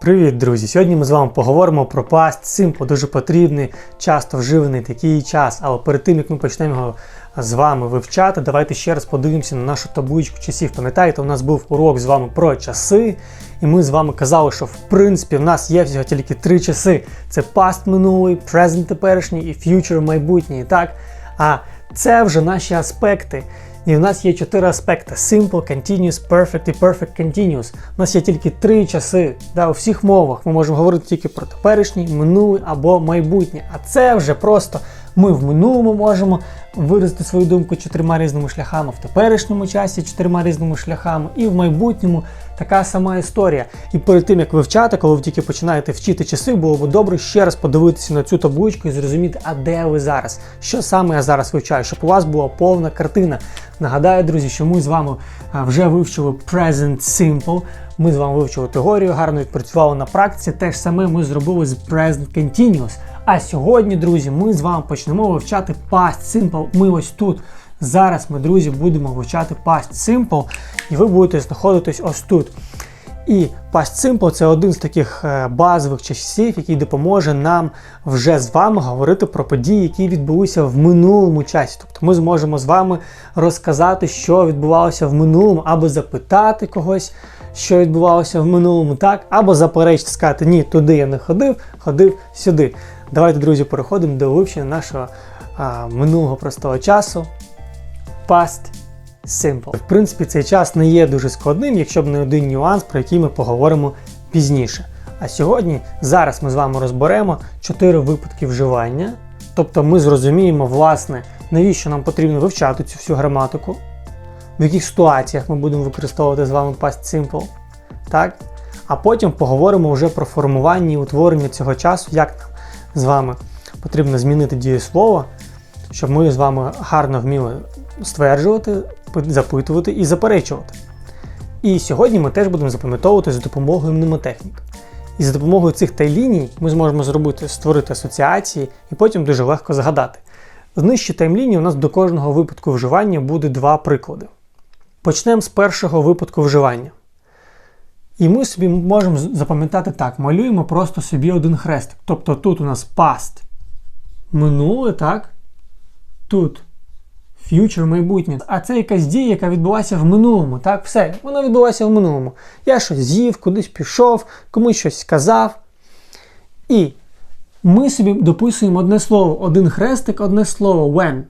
Привіт, друзі! Сьогодні ми з вами поговоримо про Past Simple, дуже потрібний, часто вживаний такий час. Але перед тим як ми почнемо його з вами вивчати, давайте ще раз подивимося на нашу табличку часів. Пам'ятаєте, у нас був урок з вами про часи, і ми з вами казали, що в принципі в нас є всього тільки три часи: це past минулий, present теперішній і future майбутній. Так? А це вже наші аспекти. І в нас є чотири аспекти: Simple, Continuous, Perfect і Perfect Continuous. У нас є тільки три часи. Да, У всіх мовах ми можемо говорити тільки про теперішній, минулий або майбутнє. А це вже просто ми в минулому можемо виразити свою думку чотирма різними шляхами, в теперішньому часі чотирма різними шляхами, і в майбутньому така сама історія. І перед тим як вивчати, коли ви тільки починаєте вчити часи, було б добре ще раз подивитися на цю табличку і зрозуміти, а де ви зараз, що саме я зараз вивчаю, щоб у вас була повна картина. Нагадаю, друзі, що ми з вами вже вивчили Present Simple. Ми з вами вивчили теорію, гарно відпрацювали на практиці. Те ж саме ми зробили з Present Continuous. А сьогодні, друзі, ми з вами почнемо вивчати Past Simple. Ми ось тут. Зараз ми, друзі, будемо вивчати Past Simple, і ви будете знаходитись ось тут. І Past Simple це один з таких е, базових часів, який допоможе нам вже з вами говорити про події, які відбулися в минулому часі. Тобто ми зможемо з вами розказати, що відбувалося в минулому, або запитати когось, що відбувалося в минулому, так, або заперечити, сказати, ні, туди я не ходив, ходив сюди. Давайте, друзі, переходимо до вивчення нашого а, минулого простого часу. Past Simple. В принципі, цей час не є дуже складним, якщо б не один нюанс, про який ми поговоримо пізніше. А сьогодні, зараз ми з вами розберемо 4 випадки вживання. Тобто ми зрозуміємо, власне, навіщо нам потрібно вивчати цю всю граматику, в яких ситуаціях ми будемо використовувати з вами Past Simple. Так? А потім поговоримо вже про формування і утворення цього часу, як з вами потрібно змінити дієслово, щоб ми з вами гарно вміли стверджувати, запитувати і заперечувати. І сьогодні ми теж будемо запам'ятовувати за допомогою мнемотехнік. І за допомогою цих тайліній ми зможемо зробити, створити асоціації і потім дуже легко згадати. В нижчій таймлінії у нас до кожного випадку вживання буде два приклади. Почнемо з першого випадку вживання. І ми собі можемо запам'ятати так: малюємо просто собі один хрестик. Тобто тут у нас past минуле, так? Тут future майбутнє. А це якась дія, яка відбулася в минулому. Так, все, вона відбулася в минулому. Я щось з'їв, кудись пішов, комусь щось сказав. І ми собі дописуємо одне слово, один хрестик, одне слово when.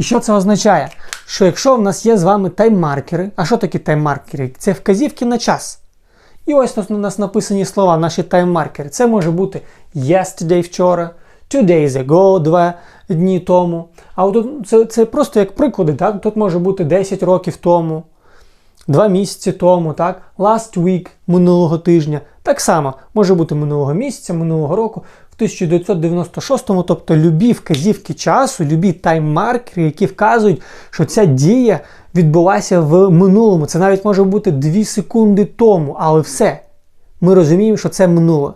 І що це означає? Що якщо в нас є з вами тайм-маркери, а що такі тайм-маркери? Це вказівки на час. І ось тут у нас написані слова, наші тайм-маркери. Це може бути yesterday вчора, two days ago, два дні тому. А от це це просто як приклади. так? Тут може бути 10 років тому, 2 місяці тому, так? last week минулого тижня. Так само може бути минулого місяця, минулого року. 1996-му, тобто любі вказівки часу, любі тайм-маркери, які вказують, що ця дія відбулася в минулому. Це навіть може бути 2 секунди тому, але все. Ми розуміємо, що це минуле.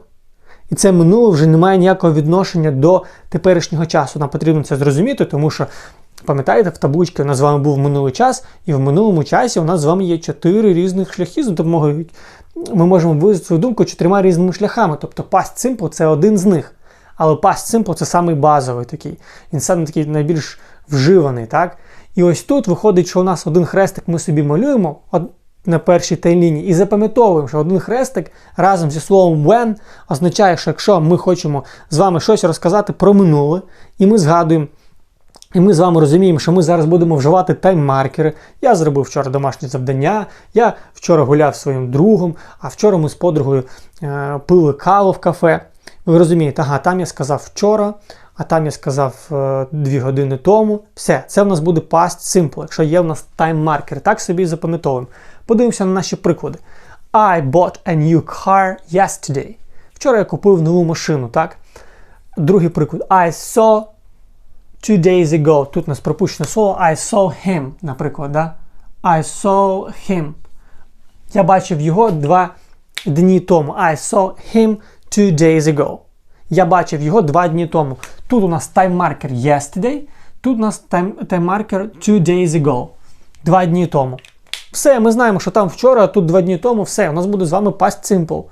І це минуле вже не має ніякого відношення до теперішнього часу. Нам потрібно це зрозуміти, тому що, пам'ятаєте, в табличці у нас з вами був минулий час, і в минулому часі у нас з вами є чотири різних шляхи, за допомогою ми можемо виразити свою думку чотирма різними шляхами. Тобто Past Simple це один з них. Але Past Simple це самий базовий такий. Він саме такий найбільш вживаний. так? І ось тут виходить, що у нас один хрестик ми собі малюємо на першій тайлінії і запам'ятовуємо, що один хрестик разом зі словом when означає, що якщо ми хочемо з вами щось розказати про минуле, і ми згадуємо. І ми з вами розуміємо, що ми зараз будемо вживати тайм-маркери. Я зробив вчора домашнє завдання, я вчора гуляв своїм другом, а вчора ми з подругою е, пили каву в кафе. Ви розумієте, ага, там я сказав вчора, а там я сказав е, дві години тому. Все, це в нас буде past simple, якщо є в нас тайм-маркери. Так собі запам'ятовуємо. Подивимося на наші приклади. I bought a new car yesterday. Вчора я купив нову машину, так? Другий приклад. I saw two days ago. Тут у нас пропущено слово I saw him, наприклад. да? I saw him. Я бачив його два дні тому. I saw him two days ago. Я бачив його два дні тому. Тут у нас тайм-маркер yesterday, тут у нас тайм-маркер two days ago. Два дні тому. Все, ми знаємо, що там вчора, тут два дні тому, все, у нас буде з вами past simple.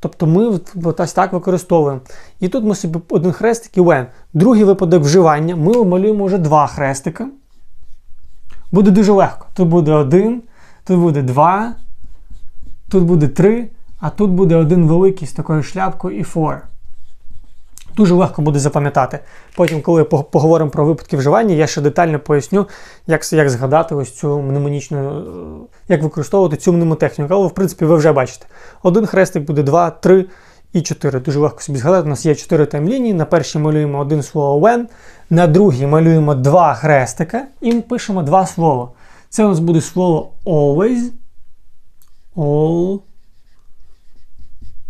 Тобто ми ось так використовуємо. І тут ми собі один хрестик і when. Другий випадок вживання. Ми малюємо вже два хрестика. Буде дуже легко. Тут буде один, тут буде два, тут буде три, а тут буде один великий з такою шляпкою і four. Дуже легко буде запам'ятати. Потім, коли поговоримо про випадки вживання, я ще детально поясню, як як згадати ось цю мнемонічну, е, як використовувати цю мнемотехніку. Але, в принципі, ви вже бачите. Один хрестик буде 2, 3 і 4. Дуже легко собі згадати. У нас є 4 таймлінії. На першій малюємо один слово when, на другій малюємо два хрестика і пишемо два слова. Це у нас буде слово always. All,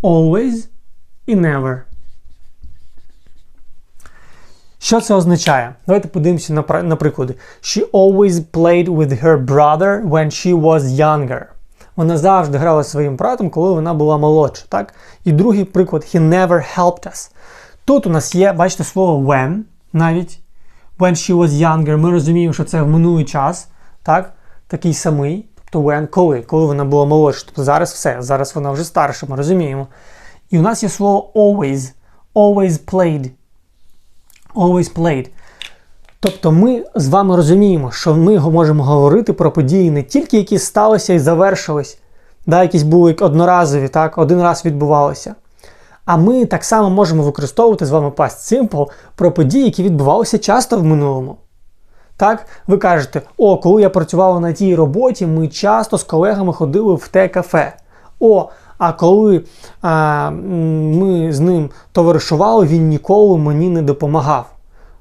always і never. Що це означає? Давайте подивимося на, на приклади. She always played with her brother when she was younger. Вона завжди грала зі своїм братом, коли вона була молодша. так? І другий приклад he never helped us. Тут у нас є, бачите, слово when навіть. When she was younger, ми розуміємо, що це в минулий час, так? такий самий. Тобто when, коли, коли вона була молодша. Тобто зараз все, зараз вона вже старша, ми розуміємо. І у нас є слово always. Always played always played. Тобто ми з вами розуміємо, що ми можемо говорити про події не тільки, які сталися і завершились, да, якісь були одноразові, так, один раз відбувалися. А ми так само можемо використовувати з вами past simple про події, які відбувалися часто в минулому. Так, ви кажете, о, коли я працювала на тій роботі, ми часто з колегами ходили в те кафе. О, а коли а, ми з ним товаришували, він ніколи мені не допомагав.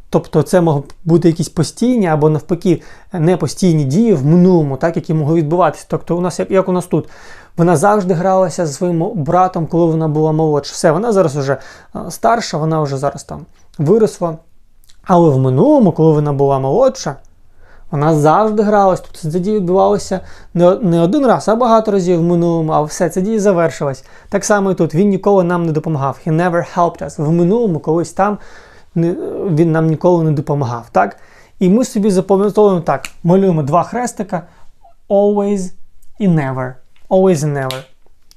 Тобто це можуть бути якісь постійні або навпаки непостійні дії в минулому, так, які могли відбуватися. Тобто, у нас, як у нас тут, вона завжди гралася зі своїм братом, коли вона була молодша. Все, вона зараз вже старша, вона вже зараз там виросла. Але в минулому, коли вона була молодша, вона завжди гралась. Тобто це дії відбувалося не один раз, а багато разів в минулому, а все це дії завершилась. Так само і тут він ніколи нам не допомагав. He never helped us. В минулому колись там він нам ніколи не допомагав. так? І ми собі запам'ятовуємо так: малюємо два хрестика. Always і never. Always і never.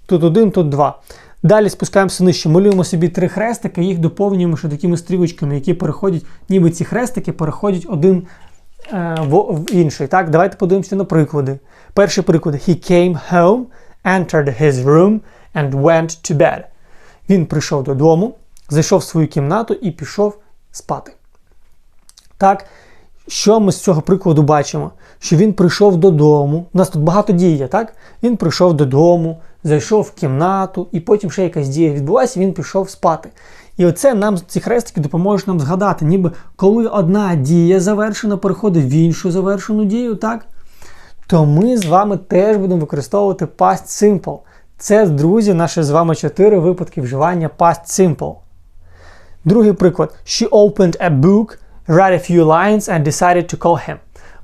Тут один, тут два. Далі спускаємося нижче, малюємо собі три хрестики, їх доповнюємо ще такими стрілочками, які переходять, ніби ці хрестики переходять один в інший. Так, Давайте подивимося на приклади. Перший приклад: He came home, entered his room and went to bed. Він прийшов додому, зайшов в свою кімнату і пішов спати. Так, що ми з цього прикладу бачимо? Що він прийшов додому. У нас тут багато дій є, так? Він прийшов додому, зайшов в кімнату, і потім ще якась дія відбулася, він пішов спати. І оце нам ці хрестики допоможуть нам згадати, ніби коли одна дія завершена, переходить в іншу завершену дію, так? То ми з вами теж будемо використовувати past simple. Це, друзі, наші з вами чотири випадки вживання past simple. Другий приклад. She opened a book, read a few lines and decided to call him.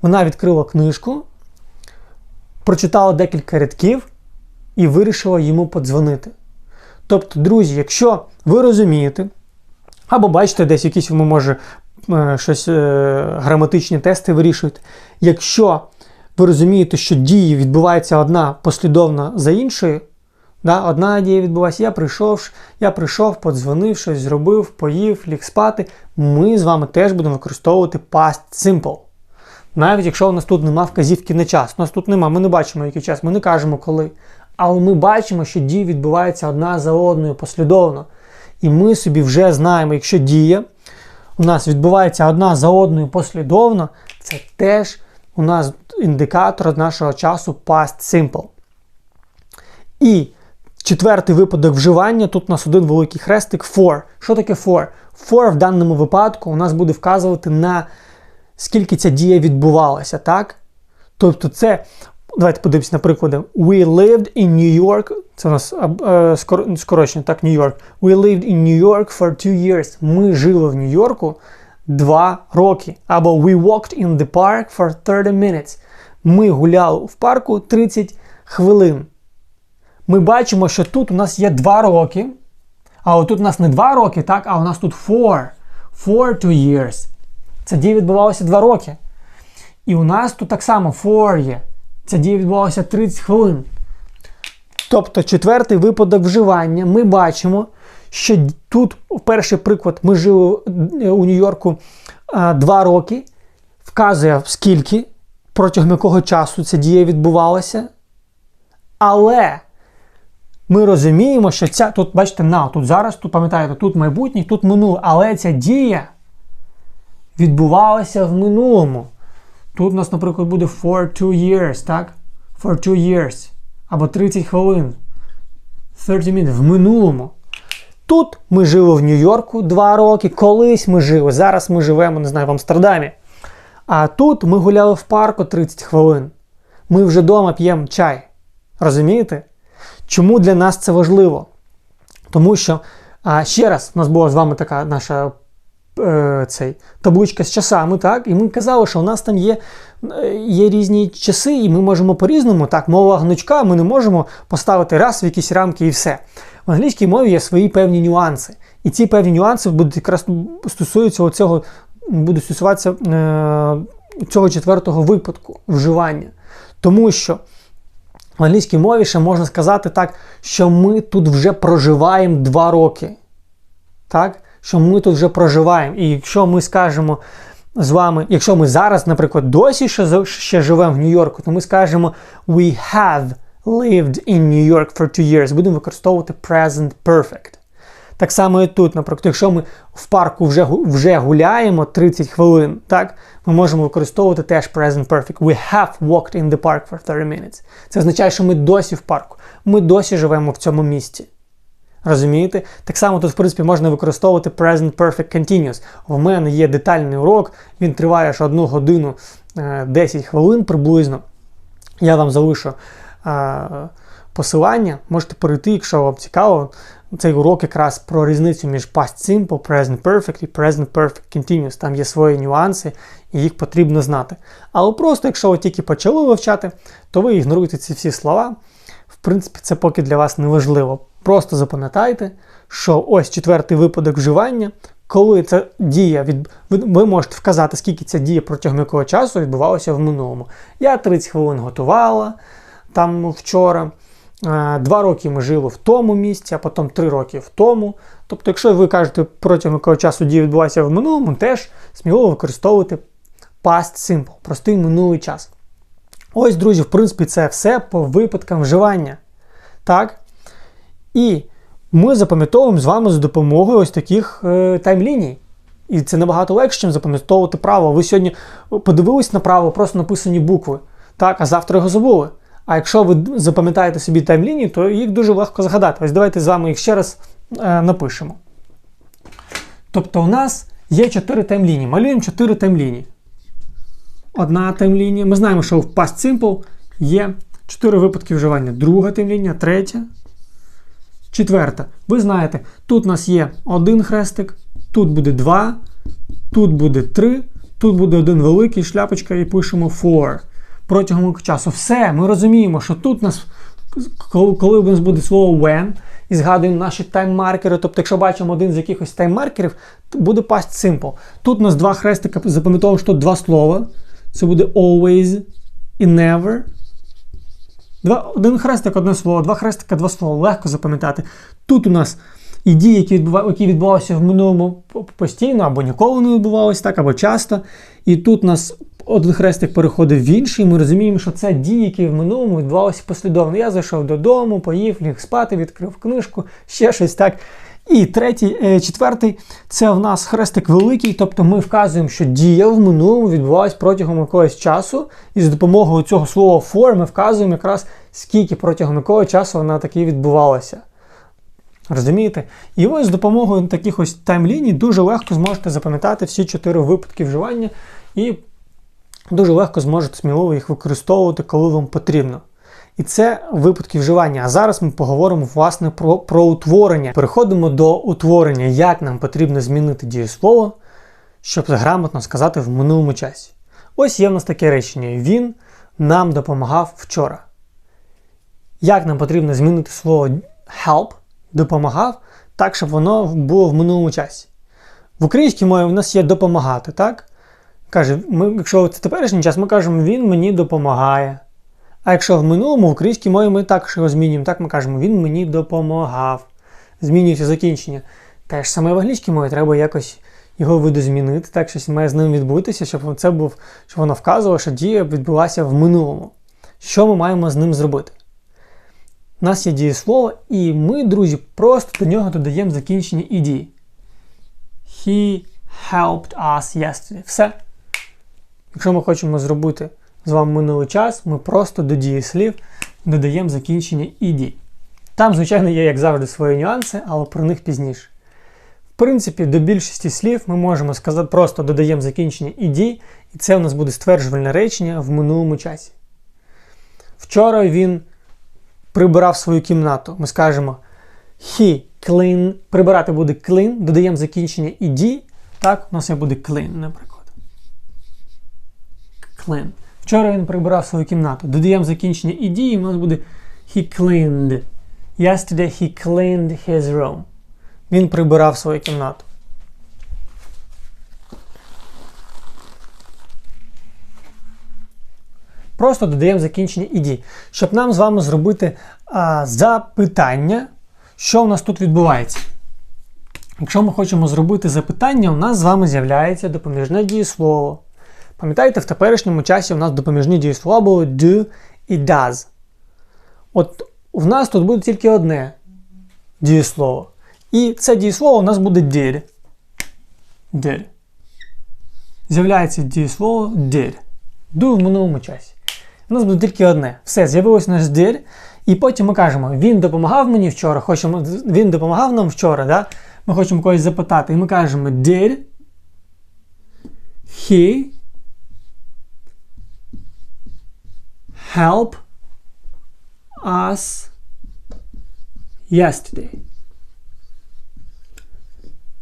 Вона відкрила книжку, прочитала декілька рядків і вирішила йому подзвонити. Тобто, друзі, якщо ви розумієте, або бачите, десь якісь ви може е, щось е, граматичні тести вирішуєте, якщо ви розумієте, що дії відбуваються одна послідовно за іншою, да, одна дія відбулася, я прийшов, я прийшов, подзвонив, щось зробив, поїв, ліг спати, ми з вами теж будемо використовувати past simple. Навіть якщо у нас тут нема вказівки на час, у нас тут нема, ми не бачимо, який час, ми не кажемо коли. Але ми бачимо, що дії відбуваються одна за одною послідовно. І ми собі вже знаємо, якщо дія у нас відбувається одна за одною послідовно, це теж у нас індикатор нашого часу past simple. І четвертий випадок вживання, тут у нас один великий хрестик for. Що таке for? For в даному випадку у нас буде вказувати на скільки ця дія відбувалася. так? Тобто це Давайте подивимося на приклади. We lived in New York. Це у нас е, скорочення, так, New York. We lived in New York for two years. Ми жили в Нью-Йорку два роки. Або we walked in the park for 30 minutes. Ми гуляли в парку 30 хвилин. Ми бачимо, що тут у нас є два роки. А отут у нас не два роки, так, а у нас тут four. For two years. Це дія відбувалося два роки. І у нас тут так само four є. Ця дія відбувалася 30 хвилин. Тобто, четвертий випадок вживання ми бачимо, що тут перший приклад ми жили е, у Нью-Йорку а, два роки, вказує скільки, протягом якого часу ця дія відбувалася. Але ми розуміємо, що ця, тут, бачите, now, тут зараз, тут пам'ятаєте, тут майбутнє, тут минуле, але ця дія відбувалася в минулому. Тут у нас, наприклад, буде for two years, так? For two years. Або 30 хвилин. 30 minutes в минулому. Тут ми жили в Нью-Йорку 2 роки, колись ми жили. Зараз ми живемо, не знаю, в Амстердамі. А тут ми гуляли в парку 30 хвилин. Ми вже вдома п'ємо чай. Розумієте? Чому для нас це важливо? Тому що, а, ще раз, у нас була з вами така наша е, цей, табличка з часами, так? І ми казали, що у нас там є е, є різні часи, і ми можемо по-різному, так, мова гнучка, ми не можемо поставити раз в якісь рамки і все. В англійській мові є свої певні нюанси. І ці певні нюанси будуть якраз стосуються оцього, будуть стосуватися е, цього четвертого випадку вживання. Тому що в англійській мові ще можна сказати так, що ми тут вже проживаємо два роки. Так? Що ми тут вже проживаємо. І якщо ми скажемо з вами, якщо ми зараз, наприклад, досі ще, ще живемо в Нью-Йорку, то ми скажемо We have lived in New York for two years. Будемо використовувати present perfect. Так само і тут, наприклад, якщо ми в парку вже вже гуляємо 30 хвилин, так, ми можемо використовувати теж present perfect. We have walked in the park for 30 minutes. Це означає, що ми досі в парку. Ми досі живемо в цьому місці. Розумієте? Так само тут, в принципі, можна використовувати present perfect continuous. В мене є детальний урок, він триває аж 1 годину 10 е, хвилин приблизно. Я вам залишу е, посилання, можете перейти, якщо вам цікаво. Цей урок якраз про різницю між past simple, present perfect і present perfect continuous. Там є свої нюанси, і їх потрібно знати. Але просто, якщо ви тільки почали вивчати, то ви ігноруєте ці всі слова. Принципі, це поки для вас не важливо. Просто запам'ятайте, що ось четвертий випадок вживання, коли ця дія від... ви можете вказати, скільки ця дія протягом якого часу відбувалася в минулому. Я 30 хвилин готувала там вчора. Два роки ми жили в тому місці, а потім три роки в тому. Тобто, якщо ви кажете, протягом якого часу дія відбувається в минулому, теж сміливо використовувати past simple, простий минулий час. Ось, друзі, в принципі, це все по випадкам вживання. Так? І ми запам'ятовуємо з вами за допомогою ось таких е, таймліній. І це набагато легше, ніж запам'ятовувати право. Ви сьогодні подивились на право, просто написані букви, так, а завтра його забули. А якщо ви запам'ятаєте собі таймлінії, то їх дуже легко згадати. Ось давайте з вами їх ще раз е, напишемо. Тобто у нас є 4 таймлінії. Малюємо 4 таймлінії. Одна таймлінія. Ми знаємо, що в Past Simple є 4 випадки вживання. Друга таймлінія, третя, четверта. Ви знаєте, тут у нас є один хрестик, тут буде 2, тут буде 3, тут буде один великий шляпочка і пишемо 4 протягом часу. Все, ми розуміємо, що тут у нас, коли у нас буде слово when, і згадуємо наші тайм-маркери, тобто, якщо бачимо один з якихось тайм-маркерів, буде past simple. Тут у нас два хрестика, запам'ятовуємо, що два слова. Це буде always і never. Два, Один хрестик, одне слово, два хрестика, два слова. Легко запам'ятати. Тут у нас і дії, які відбувалися, які відбувалися в минулому постійно, або ніколи не відбувалися, так, або часто. І тут у нас один хрестик переходив в інший, ми розуміємо, що це дії, які в минулому відбувалися послідовно. Я зайшов додому, поїв, ліг спати, відкрив книжку, ще щось так. І третій, е, четвертий це в нас хрестик великий, тобто ми вказуємо, що дія в минулому відбувалась протягом якогось часу, і за допомогою цього слова for ми вказуємо якраз скільки протягом якого часу вона таки відбувалася. Розумієте? І ось з допомогою таких ось таймліній дуже легко зможете запам'ятати всі чотири випадки вживання і дуже легко зможете сміливо їх використовувати, коли вам потрібно. І це випадки вживання. А зараз ми поговоримо власне про про утворення. Переходимо до утворення, як нам потрібно змінити дієслово, щоб грамотно сказати в минулому часі. Ось є в нас таке речення: Він нам допомагав вчора. Як нам потрібно змінити слово help, допомагав, так, щоб воно було в минулому часі. В українській мові в нас є допомагати, так? Каже, ми, якщо це теперішній час, ми кажемо, він мені допомагає. А якщо в минулому, в українській мові ми також його змінюємо. Так ми кажемо, він мені допомагав. Змінюється закінчення. Те ж саме в англійській мові треба якось його видозмінити, так щось має з ним відбутися, щоб це був, щоб воно вказувало, що дія відбулася в минулому. Що ми маємо з ним зробити? У нас є дієслово, і ми, друзі, просто до нього додаємо закінчення ed. He helped us yesterday. Все. Якщо ми хочемо зробити з вами минулий час, ми просто до дієслів додаємо закінчення ed. Там, звичайно, є, як завжди, свої нюанси, але про них пізніше. В принципі, до більшості слів ми можемо сказати, просто додаємо закінчення ed, і це у нас буде стверджувальне речення в минулому часі. Вчора він прибирав свою кімнату. Ми скажемо he clean, прибирати буде clean, додаємо закінчення ed. Так, у нас буде clean, наприклад. Clean. Вчора він прибирав свою кімнату. Додаємо закінчення і у нас буде he cleaned. Yesterday he cleaned his room. Він прибирав свою кімнату. Просто додаємо закінчення id, щоб нам з вами зробити а, запитання, що у нас тут відбувається. Якщо ми хочемо зробити запитання, у нас з вами з'являється допоміжне дієслово. Пам'ятаєте, в теперішньому часі у нас допоміжні дієслова були do і does. От у нас тут буде тільки одне дієслово. І це дієслово у нас буде did. Did. З'являється дієслово did. Do в минулому часі. У нас буде тільки одне. Все, з'явилось наш did. І потім ми кажемо, він допомагав мені вчора, хочемо, він допомагав нам вчора. Да? Ми хочемо когось запитати. І ми кажемо did he help us yesterday?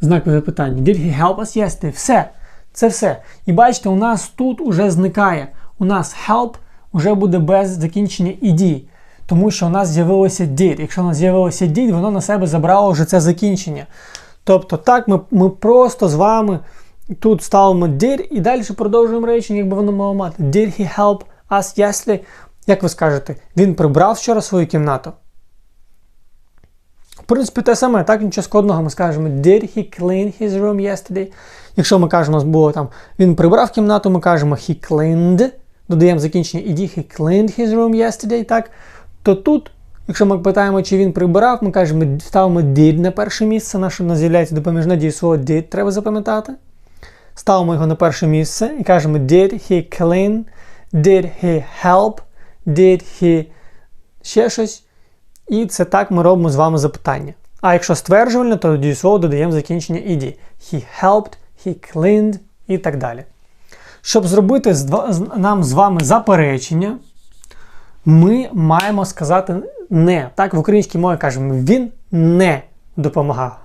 Знакове запитання. Did he help us yesterday? Все. Це все. І бачите, у нас тут уже зникає. У нас help вже буде без закінчення ed. Тому що у нас з'явилося did. Якщо у нас з'явилося did, воно на себе забрало вже це закінчення. Тобто, так, ми ми просто з вами тут ставимо did і далі продовжуємо речення, якби воно мало мати. Did he help us yesterday? Як ви скажете, він прибрав вчора свою кімнату? В принципі, те саме, так, нічого складного, ми скажемо Did he clean his room yesterday? Якщо ми кажемо, було там, він прибрав кімнату, ми кажемо he cleaned, додаємо закінчення ed, he cleaned his room yesterday, так? То тут, якщо ми питаємо, чи він прибирав, ми кажемо, ставимо did на перше місце, наше нас з'являється допоміжне дієслово did, треба запам'ятати. Ставимо його на перше місце і кажемо did he clean, did he help, did he ще щось. І це так ми робимо з вами запитання. А якщо стверджувальне, то до дієслова додаємо закінчення ed. He helped, he cleaned і так далі. Щоб зробити нам з вами заперечення, ми маємо сказати не. Так, в українській мові кажемо, він не допомагав.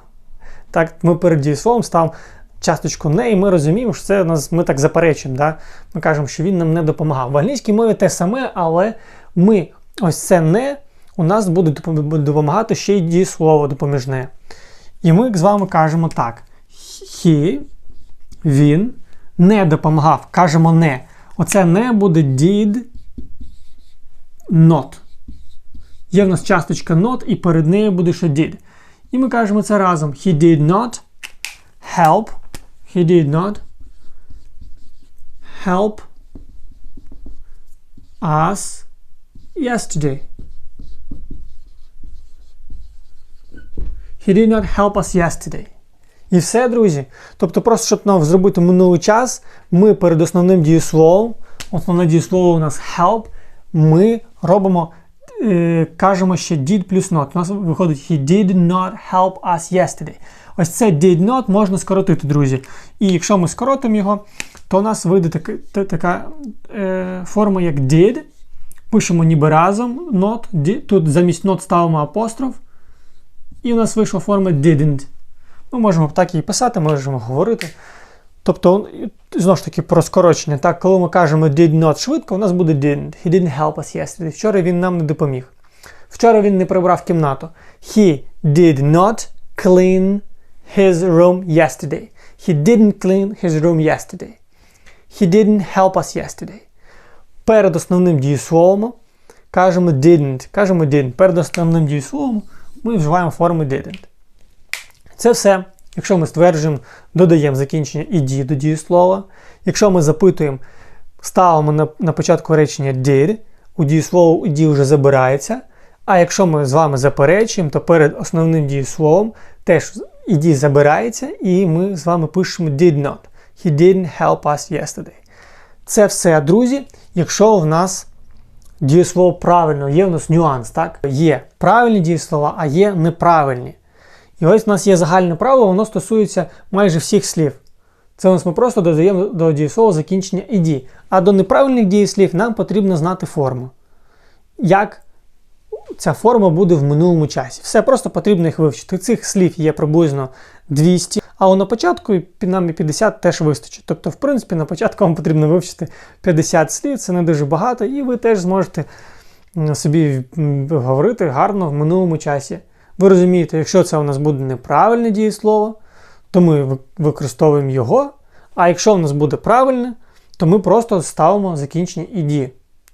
Так, ми перед дієсловом ставимо часточку не, і ми розуміємо, що це нас, ми так заперечуємо. Да? Ми кажемо, що він нам не допомагав. В англійській мові те саме, але ми ось це не у нас буде допомагати ще й дієслово допоміжне. І ми з вами кажемо так: he, він не допомагав. Кажемо не. Оце не буде did not. Є в нас часточка not, і перед нею буде ще did. І ми кажемо це разом. He did not help. He did not help us yesterday. He did not help us yesterday. І все, друзі. Тобто, просто, щоб нам зробити минулий час, ми перед основним дієсловом, основне дієслово у нас help, ми робимо, е, кажемо ще did плюс not. У нас виходить he did not help us yesterday. Ось це did not можна скоротити, друзі. І якщо ми скоротимо його, то у нас вийде така, така е, форма, як did. Пишемо ніби разом not. Did. Тут замість not ставимо апостроф. І у нас вийшла форма didn't. Ми можемо так і писати, можемо говорити. Тобто, знову ж таки, про скорочення. Так, коли ми кажемо did not швидко, у нас буде didn't. He didn't help us yesterday. Вчора він нам не допоміг. Вчора він не прибрав кімнату. He did not clean his room yesterday. He didn't clean his room yesterday. He didn't help us yesterday. Перед основним дієсловом кажемо didn't. Кажемо didn't. Перед основним дієсловом ми вживаємо форму didn't. Це все. Якщо ми стверджуємо, додаємо закінчення ed до дієслова. Якщо ми запитуємо, ставимо на, на початку речення did, у дієслово ed вже забирається. А якщо ми з вами заперечуємо, то перед основним дієсловом теж ed забирається, і ми з вами пишемо did not. He didn't help us yesterday. Це все, друзі, якщо в нас дієслово правильно, є в нас нюанс, так? Є правильні дієслова, а є неправильні. І ось у нас є загальне правило, воно стосується майже всіх слів. Це у нас ми просто додаємо до дієслова закінчення «ed». А до неправильних дієслів нам потрібно знати форму. Як ця форма буде в минулому часі. Все просто потрібно їх вивчити. Цих слів є приблизно 200, а на початку нам і 50 теж вистачить. Тобто, в принципі, на початку вам потрібно вивчити 50 слів, це не дуже багато, і ви теж зможете собі говорити гарно в минулому часі. Ви розумієте, якщо це у нас буде неправильне дієслово, то ми використовуємо його. А якщо у нас буде правильне, то ми просто ставимо закінчення «ed»,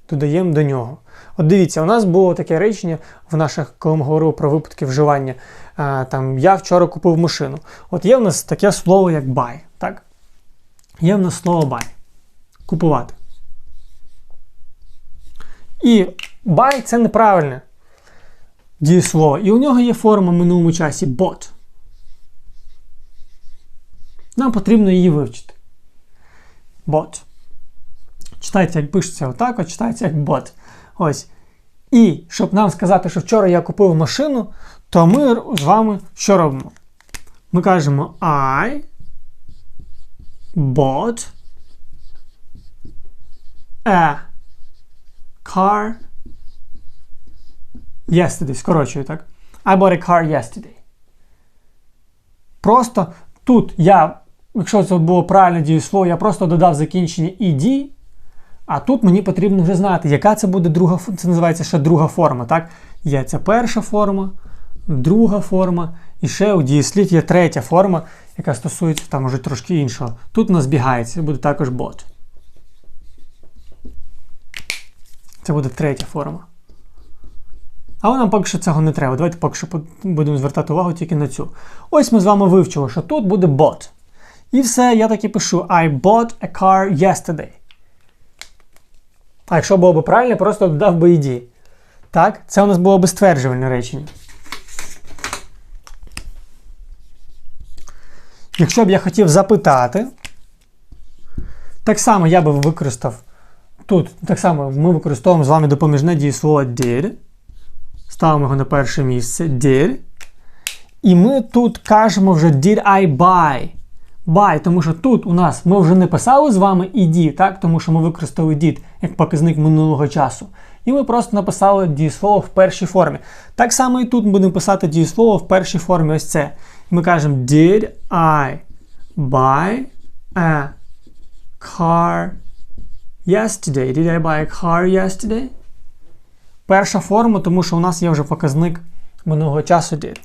додаємо до нього. От дивіться, у нас було таке речення в наших, коли ми говорили про випадки вживання. А, там, Я вчора купив машину. От є в нас таке слово, як buy. Так? Є в нас слово buy. Купувати. І buy це неправильне дієслово. І у нього є форма в минулому часі bought. Нам потрібно її вивчити. Bought. Читається, як пишеться отак, от читається як bought. Ось. І щоб нам сказати, що вчора я купив машину, то ми з вами що робимо? Ми кажемо I bought a car yesterday. Скорочую, так? I bought a car yesterday. Просто тут я, якщо це було правильне дієслово, я просто додав закінчення ed, а тут мені потрібно вже знати, яка це буде друга це називається ще друга форма. так? Є це перша форма, друга форма, і ще у дієслів є третя форма, яка стосується там уже трошки іншого. Тут у нас збігається, буде також бот. Це буде третя форма. Але нам поки що цього не треба. Давайте поки що будемо звертати увагу тільки на цю. Ось ми з вами вивчили, що тут буде bought. І все, я так і пишу: I bought a car yesterday. А якщо було б правильно, просто додав би «ed». Так? Це у нас було б стверджувальне речення. Якщо б я хотів запитати, так само я би використав. Тут так само ми використовуємо з вами допоміжне дієслово did. Ставимо його на перше місце did. І ми тут кажемо вже did I buy by, тому що тут у нас ми вже не писали з вами ed, так? тому що ми використали did як показник минулого часу. І ми просто написали дієслово в першій формі. Так само і тут ми будемо писати дієслово в першій формі ось це. Ми кажемо Did I buy a car yesterday? Did I buy a car yesterday? Перша форма, тому що у нас є вже показник минулого часу did.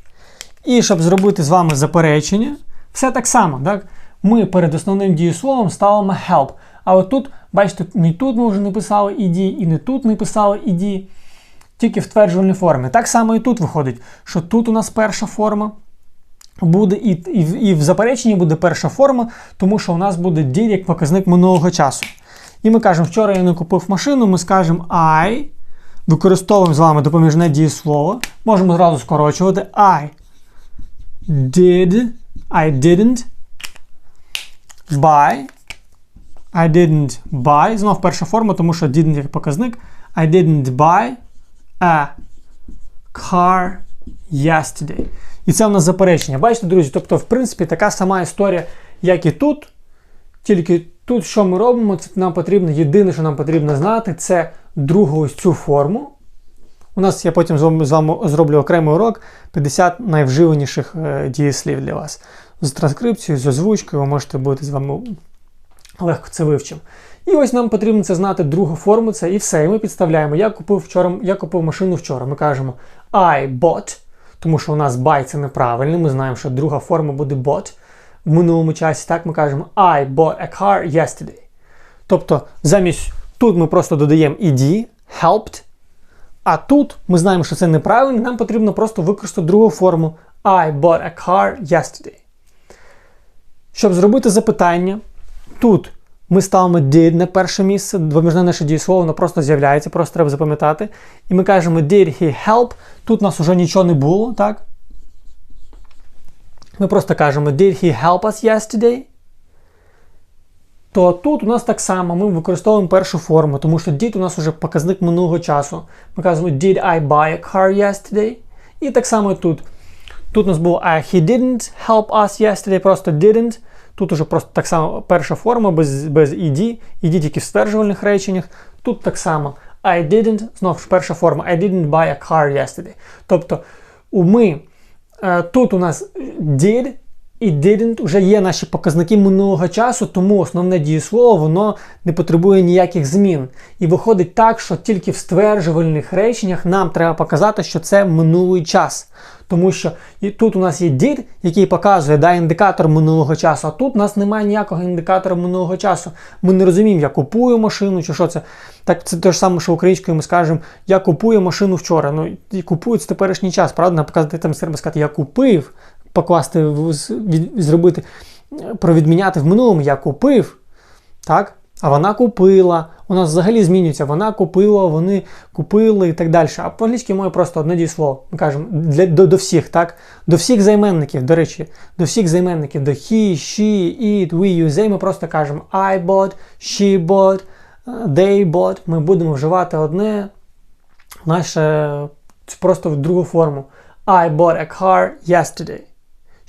І щоб зробити з вами заперечення, все так само. так? Ми перед основним дієсловом ставимо help. А от тут, бачите, не тут ми вже не писали ed, і не тут не писали ed, тільки в тверджувальній формі. Так само і тут виходить, що тут у нас перша форма буде, і і, і в запереченні буде перша форма, тому що у нас буде did як показник минулого часу. І ми кажемо, вчора я не купив машину, ми скажемо I. Використовуємо з вами допоміжне дієслово. Можемо зразу скорочувати I did, I didn't buy. I didn't buy. Знов перша форма, тому що didn't як показник. I didn't buy a car yesterday. І це у нас заперечення. Бачите, друзі? Тобто, в принципі, така сама історія, як і тут. Тільки тут, що ми робимо, це нам потрібно, єдине, що нам потрібно знати, це другу ось цю форму. У нас я потім з вами зроблю окремий урок 50 найвживаніших е, дієслів для вас. З транскрипцією, з озвучкою, ви можете бути з вами легко це вивчимо. І ось нам потрібно це знати другу форму, це і все. І ми підставляємо. Я купив вчора, я купив машину вчора. Ми кажемо I bought, тому що у нас buy це неправильно. Ми знаємо, що друга форма буде bought. В минулому часі так ми кажемо I bought a car yesterday. Тобто, замість тут ми просто додаємо ed, helped, А тут ми знаємо, що це неправильно, нам потрібно просто використати другу форму I bought a car yesterday. Щоб зробити запитання, тут ми ставимо did на перше місце, двоміжне наше дієслово, воно просто з'являється, просто треба запам'ятати. І ми кажемо did he help. Тут у нас вже нічого не було, так? Ми просто кажемо did he help us yesterday? То тут у нас так само ми використовуємо першу форму, тому що did у нас вже показник минулого часу. Ми кажемо did I buy a car yesterday? І так само тут. Тут у нас було he didn't help us yesterday, просто didn't. Тут уже просто так само перша форма без без ed, ed тільки в стверджувальних реченнях. Тут так само I didn't, знову ж перша форма, I didn't buy a car yesterday. Тобто у ми, е, тут у нас did і didn't вже є наші показники минулого часу, тому основне дієслово воно не потребує ніяких змін. І виходить так, що тільки в стверджувальних реченнях нам треба показати, що це минулий час. Тому що і тут у нас є did, який показує да, індикатор минулого часу, а тут у нас немає ніякого індикатора минулого часу. Ми не розуміємо, я купую машину чи що це. Так це те ж саме, що українською ми скажемо, я купую машину вчора. Ну і купують теперішній час, правда? Нам показати там сказати, я купив, покласти зробити, провідміняти в минулому, я купив. Так? А вона купила. У нас взагалі змінюється. Вона купила, вони купили і так далі. А по англійській мові просто одне дієслово. Ми кажемо для, до, до всіх, так? До всіх займенників, до речі, до всіх займенників, до he, she, it, we, you, they, ми просто кажемо I bought, she bought, they bought. Ми будемо вживати одне наше просто в другу форму. I bought a car yesterday.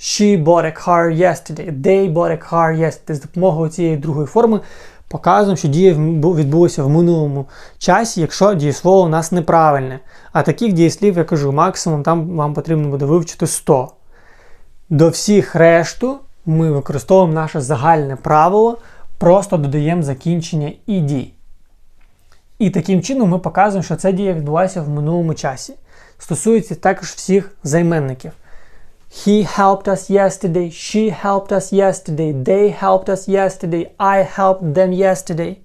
She bought a car yesterday. They bought a car yesterday. З допомогою цієї другої форми показуємо, що дія відбулася в минулому часі, якщо дієслово у нас неправильне. А таких дієслів, я кажу, максимум там вам потрібно буде вивчити 100. До всіх решту ми використовуємо наше загальне правило, просто додаємо закінчення «ed». І таким чином ми показуємо, що ця дія відбулася в минулому часі. Стосується також всіх займенників. He helped us yesterday. She helped us yesterday. They helped us yesterday. I helped them yesterday.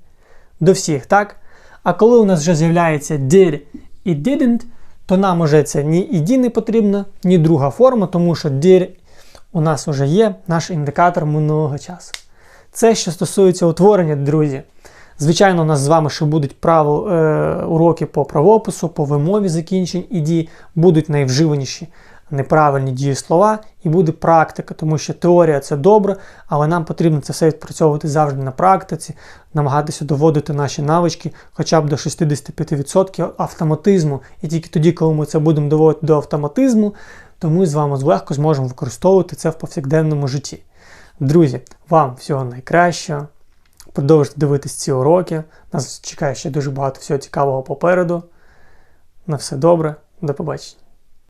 До всіх, так? А коли у нас вже з'являється did і didn't, то нам уже це ні id не потрібно, ні друга форма, тому що did у нас вже є наш індикатор минулого часу. Це що стосується утворення, друзі. Звичайно, у нас з вами ще будуть право, е, уроки по правопису, по вимові закінчень id, будуть найвживаніші неправильні дієслова, і буде практика, тому що теорія це добре, але нам потрібно це все відпрацьовувати завжди на практиці, намагатися доводити наші навички хоча б до 65% автоматизму. І тільки тоді, коли ми це будемо доводити до автоматизму, то ми з вами легко зможемо використовувати це в повсякденному житті. Друзі, вам всього найкращого. Продовжуйте дивитись ці уроки. Нас чекає ще дуже багато всього цікавого попереду. На все добре, до побачення.